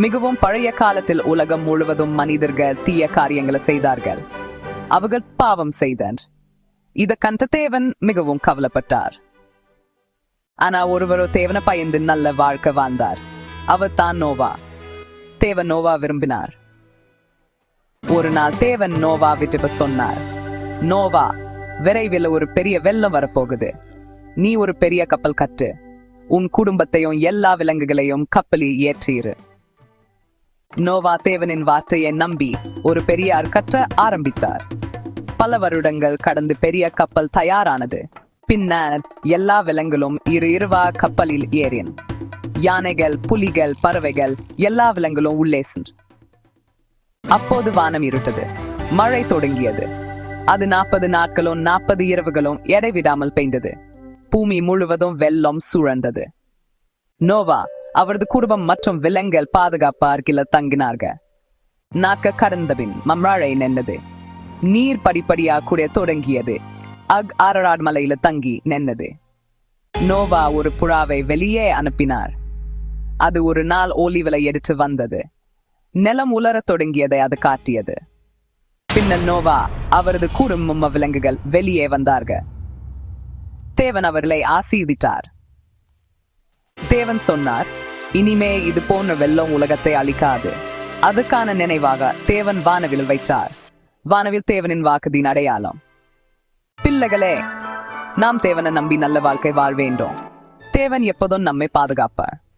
மிகவும் பழைய காலத்தில் உலகம் முழுவதும் மனிதர்கள் தீய காரியங்களை செய்தார்கள். அவர்கள் பாவம் செய்தனர். இத கண்ட தேவன் மிகவும் கவலைப்பட்டார். ஆனா ஒருவரோ தேவனை பயந்து நல்ல வாழ்க்கை வாழ்ந்தார். அவர் தான் நோவா. தேவன் நோவா விரும்பினார். ஒரு நாள் தேவன் நோவா விட்டு சொன்னார் நோவா விரைவில் ஒரு பெரிய வெள்ளம் வரப்போகுது. நீ ஒரு பெரிய கப்பல் கட்டு. உன் குடும்பத்தையும் எல்லா விலங்குகளையும் கப்பலில் ஏற்றிரு. நோவா தேவனின் வார்த்தையை நம்பி ஒரு பெரியார் கற்ற ஆரம்பித்தார். பல வருடங்கள் கடந்து பெரிய கப்பல் தயாரானது. பின்னர் எல்லா விலங்குகளும் இரு இருவா கப்பலில் ஏறின. யானைகள் புலிகள் பறவைகள் எல்லா விலங்குகளும் உள்ளே சென்று. அப்போது வானம் இருட்டது. மழை தொடங்கியது. அது நாற்பது நாட்களும் நாற்பது இரவுகளும் எடைவிடாமல் பெய்ந்தது. பூமி முழுவதும் வெள்ளம் சூழ்ந்தது. நோவா அவரது குடும்பம் மற்றும் விலங்குகள் பாதுகாப்பு அருகில் தங்கினார்கள். நாட்க கடந்தபின் மம்ராழை நின்னது. நீர் படிப்படியாக கூட தொடங்கியது. அக் ஆரராட் மலையில தங்கி நின்னது. நோவா ஒரு புறாவை வெளியே அனுப்பினார். அது ஒரு நாள் ஓலிவிலை எடுத்து வந்தது. நிலம் உலரத் தொடங்கியதை அது காட்டியது. பின்னர் நோவா அவரது குடும்பம் விலங்குகள் வெளியே வந்தார்கள். தேவன் அவர்களை ஆசீதித்தார் தேவன் சொன்னார் இனிமே இது போன்ற வெள்ளம் உலகத்தை அழிக்காது. அதுக்கான நினைவாக தேவன் வானவில் வைத்தார். வானவில் தேவனின் வாக்குதின் அடையாளம். பிள்ளைகளே நாம் தேவனை நம்பி நல்ல வாழ்க்கை வாழ் வேண்டும் தேவன் எப்போதும் நம்மை பாதுகாப்பார்.